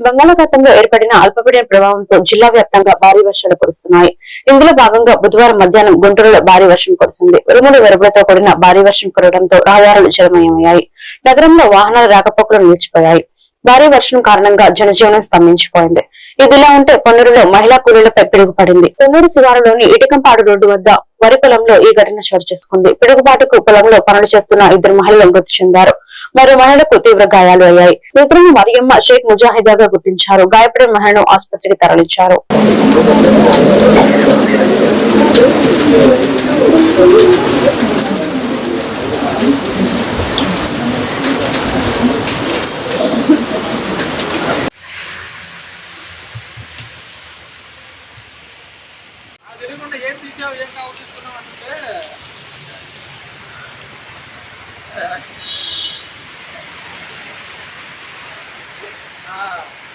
బంగాళాఖాతంలో ఏర్పడిన అల్పపీడన ప్రభావంతో జిల్లా వ్యాప్తంగా భారీ వర్షాలు కురుస్తున్నాయి. ఇందులో భాగంగా బుధవారం మధ్యాహ్నం గుంటూరులో భారీ వర్షం కురిసింది. ఉరుములు వెరుపులతో కూడిన భారీ వర్షం కురవడంతో రహదారులు జలమయమయ్యాయి. నగరంలో వాహనాలు రాకపోకలు నిలిచిపోయాయి. భారీ వర్షం కారణంగా జనజీవనం స్తంభించిపోయింది. ఇదిలా ఉంటే పొన్నూరులో మహిళా కూలీలపై పిడుగుపడింది. పొన్నూరు శివారులోని ఇటికంపాడు రోడ్డు వద్ద వరి పొలంలో ఈ ఘటన చోటు చేసుకుంది. పిడుగుపాటుకు పొలంలో పనులు చేస్తున్న ఇద్దరు మహిళలు మృతి చెందారు. మరో మహిళకు తీవ్ర గాయాలు అయ్యాయి. మృతులను మరియమ్మ షేక్ ముజాహిదాగా గుర్తించారు. గాయపడిన మహిళను ఆసుపత్రికి తరలించారు. తెలియకుండా ఏం తీసావు ఏం కావచ్చు అంటే Wow